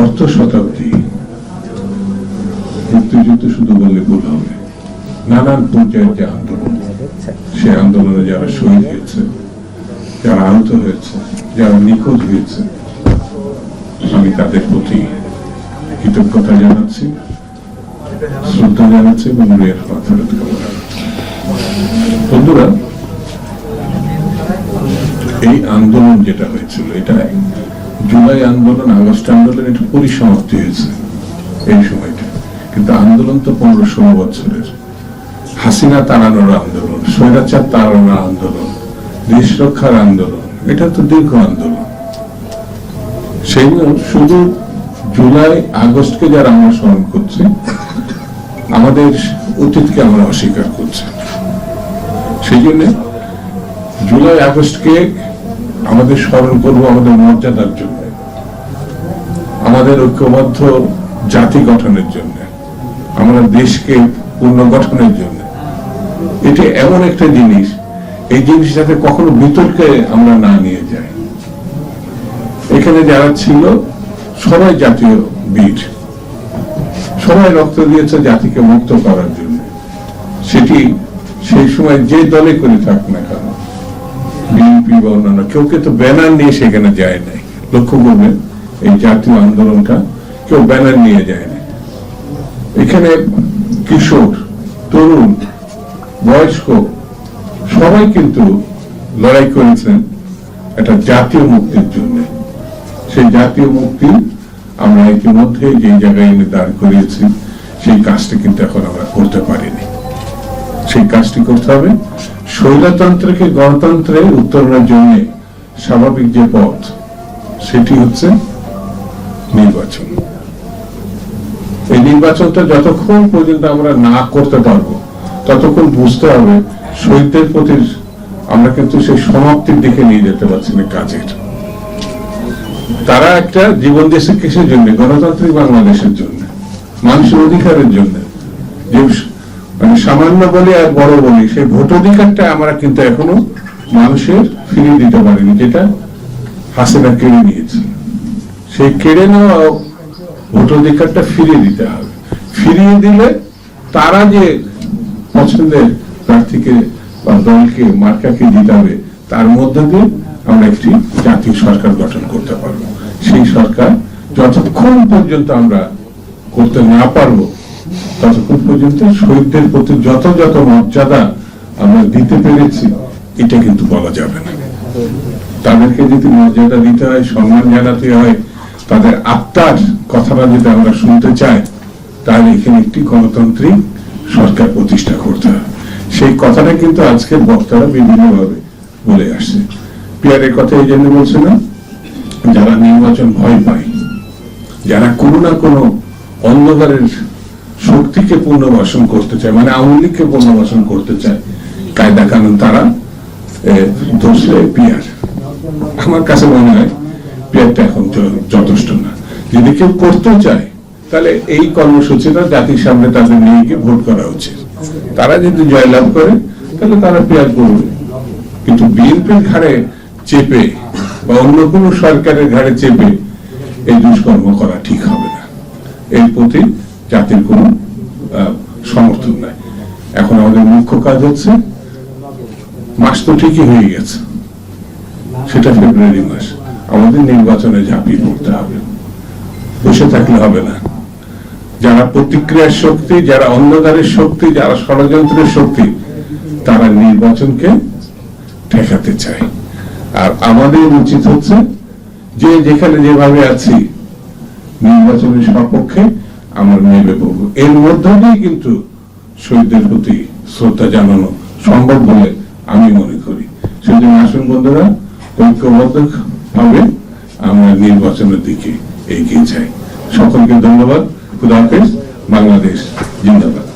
অর্ধ শতাব্দী। মুক্তিযুদ্ধ শুধু বললে ভুল হবে। নানান পর্যায়ের যে আন্দোলন, সে আন্দোলনে যারা শহীদ হয়েছে, যারা আহত হয়েছে, যারা নিখোঁজ হয়েছে, আমি তাদের প্রতি কৃতজ্ঞতা জানাচ্ছি, শ্রদ্ধা জানাচ্ছি এবং রুয়ের ফেরত বন্ধুরা, এই আন্দোলন যেটা হয়েছিল, এটা জুলাই আন্দোলন, আগস্ট আন্দোলন, এটা পরিসমাপ্তি হয়েছে এই সময়টা। কিন্তু আন্দোলন তো পনেরো ষোলো বছরের। হাসিনা তাড়ানোর আন্দোলন, স্বৈরাচার তাড়ানোর আন্দোলন, দেশ রক্ষার আন্দোলন, এটা তো দীর্ঘ আন্দোলন। সেইগুলো শুধু জুলাই, আগস্টকে যারা আমরা স্মরণ করছি, আমাদের অতীতকে আমরা অস্বীকার করছি। সেই জন্য জুলাই, আগস্টকে আমাদের স্মরণ করব, আমাদের মর্যাদার জন্য। আমাদের ঐক্যবদ্ধ জাতি গঠনের জন্য, আমরা দেশকে পুনর্গঠনের জন্য। এটি এমন একটা জিনিস, এই জিনিস যাতে কখনো বিতর্কে আমরা না নিয়ে যাই। এখানে যারা ছিল, সবাই জাতীয় বীর। সবাই রক্ত দিয়েছে জাতিকে মুক্ত করার জন্য। সেটি সেই সময় যে দলে করে থাক না কেন, বিএনপি বা অন্যান্য, কেউ কিন্তু ব্যানার নিয়ে সেখানে যায় নাই। লক্ষ্য করবেন এই জাতীয় আন্দোলনটা কেউ ব্যানার নিয়ে যায় না। এখানে কিশোর, তরুণ, বয়স্ক সবাই কিন্তু লড়াই করেছেন একটা জাতীয় মুক্তির জন্য। সেই জাতীয় মুক্তি আমরা ইতিমধ্যে যে জায়গায় এনে দাঁড় করিয়েছি, সেই কাজটি কিন্তু এখন আমরা করতে পারিনি। সেই কাজটি করতে হবে। স্বৈরতন্ত্রকে গণতন্ত্রে উত্তরণের জন্য স্বাভাবিক যে পথ, সেটি হচ্ছে নির্বাচন। এই নির্বাচনটা যতক্ষণ পর্যন্ত আমরা না করতে পারব, ততক্ষণ বুঝতে হবে শহীদদের প্রতি আমরা কিন্তু সেই সমাপ্তির দিকে নিয়ে যেতে পারছি না কাজের। তারা একটা জীবন দেশের কিসের জন্য? গণতান্ত্রিক বাংলাদেশের জন্য, মানুষের অধিকারের জন্য। যে মানে সামান্য বলি আর বড় বলি, সেই ভোট অধিকারটা আমরা কিন্তু এখনও মানুষের ফিরিয়ে দিতে পারিনি, যেটা হাসিনা কেড়ে নিয়েছে। সেই কেড়ে নেওয়া ভোট অধিকারটা ফিরিয়ে দিতে হবে। ফিরিয়ে দিলে তারা যে পছন্দের প্রার্থীকে বা দলকে, মার্কাকে জিতাবে তার মধ্য দিয়ে আমরা একটি জাতীয় সরকার গঠন করতে পারব। সেই সরকার যতক্ষণ পর্যন্ত আমরা করতে না পারব, ততক্ষণ পর্যন্ত শহীদদের প্রতি যত যত মর্যাদা আমরা দিতে পেরেছি, এটা কিন্তু বলা যাবে না। তাদেরকে যদি মর্যাদা দিতে হয়, সম্মান জানাতে হয় তাদের আত্মার কথাটা যদি আমরা শুনতে চাই, তাহলে এখানে একটি গণতান্ত্রিক সরকার প্রতিষ্ঠা করতে হবে। সেই কথাটা কিন্তু আজকের বক্তারা বিভিন্নভাবে বলে আসছে। পিয়ারের কথা এই জন্য বলছে না, যারা নির্বাচন ভয় পায়, যারা কোনো না কোনো অন্ধকারের শক্তিকে পুনর্বাসন করতে চায় মানে আওয়ামী লীগকে পুনর্বাসন করতে চায়, কায়দা কানুন তারা ধরছে পিয়ার। আমার কাছে মনে হয় পিয়ারটা এখন যথেষ্ট না। যদি কেউ করতে চায়, তাহলে এই কর্মসূচিটা জাতির সামনে তাদের নিয়ে গিয়ে ভোট করা উচিত। তারা যদি জয়লাভ করে, তাহলে তারা পেয়ার করবে। কিন্তু বিএনপির ঘাড়ে চেপে বা অন্য কোনো সরকারের ঘাড়ে চেপে এই দুষ্কর্ম করা ঠিক হবে না। এর প্রতি জাতির কোনো সমর্থন নাই। এখন আমাদের মুখ্য কাজ হচ্ছে, মাস তো ঠিকই হয়ে গেছে। সেটা ফেব্রুয়ারি মাস। আমাদের নির্বাচনে ঝাঁপিয়ে পড়তে হবে, বসে থাকলে হবে না। যারা প্রতিক্রিয়ার শক্তি, যারা অন্ধকারের শক্তি, যারা ষড়যন্ত্রের শক্তি, তারা নির্বাচনকে ঠেকাতে চায়। আর আমাদের উচিত হচ্ছে যে যেখানে যেভাবে আছি, নির্বাচনের সপক্ষে আমরা নেমে পড়ব। এর মধ্য দিয়ে কিন্তু শহীদদের প্রতি শ্রদ্ধা জানানো সম্ভব বলে আমি মনে করি। সেই জন্য আসুন বন্ধুরা, ঐক্যবদ্ধ ভাবে আমরা নির্বাচনের দিকে এগিয়ে যাই। সকলকে ধন্যবাদ। খুদাফেজ বাংলাদেশ জিন্দাবাদ।